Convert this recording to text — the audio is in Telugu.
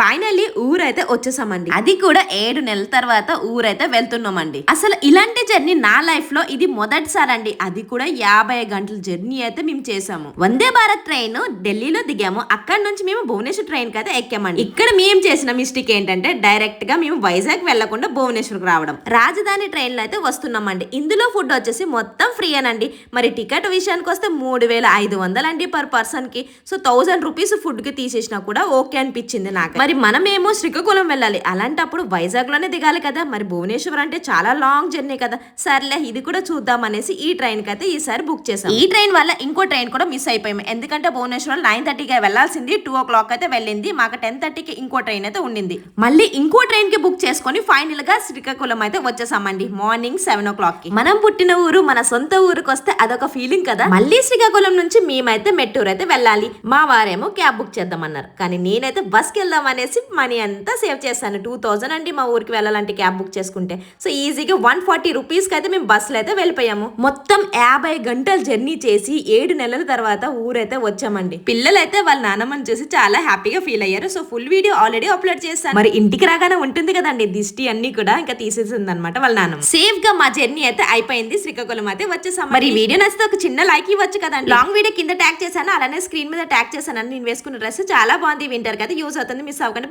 ఫైనల్లీ ఊరైతే వచ్చేసామండి. అది కూడా ఏడు నెలల తర్వాత ఊరైతే వెళ్తున్నామండి. అసలు ఇలాంటి జర్నీ నా లైఫ్లో ఇది మొదటిసారి అండి అది కూడా యాభై గంటల జర్నీ అయితే మేము చేసాము వందే భారత్ ట్రైన్ ఢిల్లీలో దిగాము. అక్కడ నుంచి మేము భువనేశ్వర్ ట్రైన్కి అయితే ఎక్కామండి. ఇక్కడ మేము చేసిన మిస్టేక్ ఏంటంటే డైరెక్ట్గా మేము వైజాగ్ వెళ్ళకుండా భువనేశ్వర్కి రావడం. రాజధాని ట్రైన్లో అయితే వస్తున్నామండి. ఇందులో ఫుడ్ వచ్చేసి మొత్తం ఫ్రీ అనండి. మరి టికెట్ విషయానికి వస్తే మూడు వేల ఐదు వందలండి పర్ పర్సన్కి సో థౌసండ్ రూపీస్ ఫుడ్కి తీసేసినా కూడా ఓకే అనిపించింది నాకు మరి మనమేమో శ్రీకాకుళం వెళ్ళాలి. అలాంటప్పుడు వైజాగ్లోనే దిగాలి కదా. మరి భువనేశ్వర్ అంటే చాలా లాంగ్ జర్నీ కదా. సర్లే ఇది కూడా చూద్దాం అనేసి ఈ ట్రైన్కి అయితే ఈసారి బుక్ చేసాం ఈ ట్రైన్ వల్ల ఇంకో ట్రైన్ కూడా మిస్ అయిపోయాము ఎందుకంటే భువనేశ్వర్ నైన్ థర్టీకి వెళ్ళాల్సింది టూ ఓ క్లాక్ అయితే వెళ్ళింది. మాకు టెన్ థర్టీకి ఇంకో ట్రైన్ అయితే ఉండింది. మళ్ళీ ఇంకో ట్రైన్కి బుక్ చేసుకొని ఫైనల్గా శ్రీకాకుళం అయితే వచ్చేసామండి. మార్నింగ్ సెవెన్ ఓ క్లాక్కి మనం పుట్టిన ఊరు మన సొంత ఊరికి వస్తే అదొక ఫీలింగ్ కదా. మళ్ళీ శ్రీకాకుళం నుంచి మేమైతే మెట్టూరు అయితే వెళ్ళాలి. మా వారేమో క్యాబ్ బుక్ చేద్దామన్నారు. కానీ నేనైతే బస్కి వెళ్దాం అనేసి మనీ అంతా సేవ్ చేశాను. టూ థౌసండ్ అండి మా ఊరికి వెళ్ళాలంటే క్యాబ్ బుక్ చేసుకుంటే. సో ఈజీగా వన్ ఫార్టీ రూపీస్కి అయితే మేము బస్సులో అయితే వెళ్ళిపోయాము. మొత్తం యాభై గంటలు జర్నీ చేసి ఏడు నెలల తర్వాత ఊరైతే వచ్చామండి. పిల్లలైతే వాళ్ళ నానమ్మని చూసి చాలా హ్యాపీగా ఫీల్ అయ్యారు. So full video already upload చేశాను. మరి ఇంటికి రాగానే ఉంటుంది కదండి దిష్టి అన్ని కూడా ఇంకా తీసేసింది అనమాట వాళ్ళ నాన్నమ్మ. సేఫ్గా మా జర్నీ అయితే అయిపోయింది. శ్రీకాకుళం అయితే వచ్చేసాం మరి ఈ వీడియో నచ్చితే ఒక చిన్న లైక్ ఇవ్వచ్చు కదండి. లాంగ్ వీడియో కింద ట్యాగ్ చేశాను. అలానే స్క్రీన్ మీద ట్యాగ్ చేశాను. నేను వేసుకున్న డ్రెస్ చాలా బాగుంది. వింటర్ కదా యూజ్ అవుతుంది. మీ sau kênh